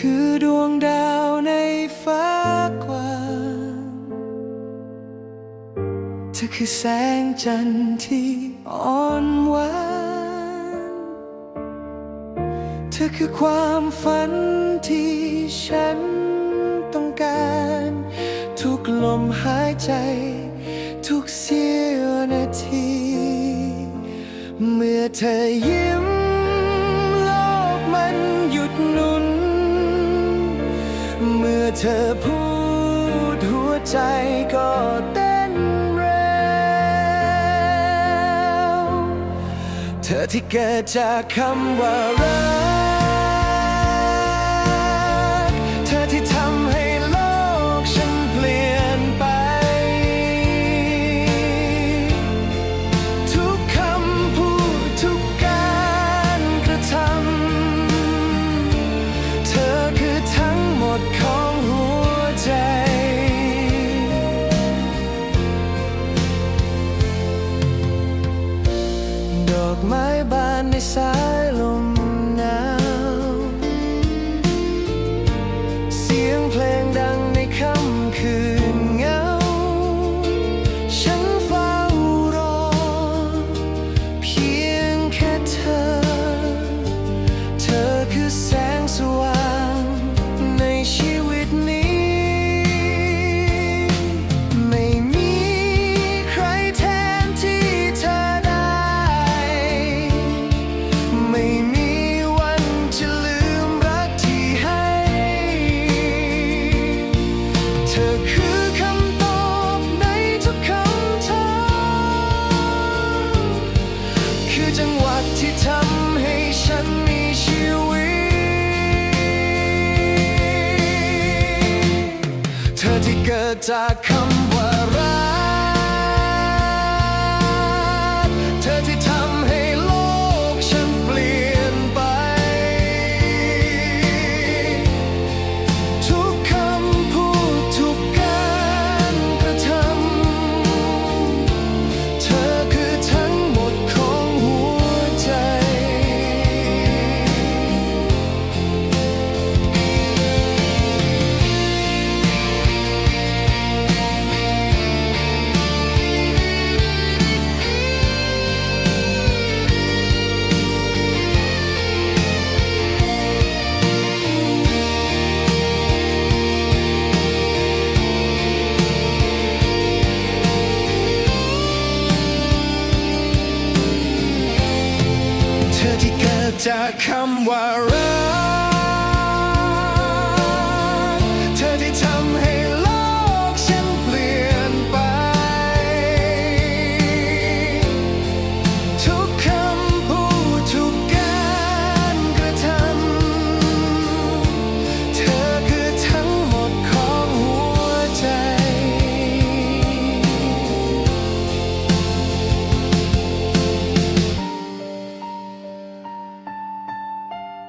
คือดวงดาวในฟ้ากว้างเธอคือแสงจันทร์ที่อ่อนหวานเธอคือความฝันที่ฉันต้องการ ทุกลมหายใจ ทุกเสี้ยวนาที เมื่อเธอยิ้มโลกมันหยุดหนุน เมื่อเธอพูดหัวใจก็เต้นเร็ว เธอที่เกิดจากคำว่ารัก ที่ทำให้ฉันมีชีวิต เธอที่เกิดจากคำ จากคำว่ารัก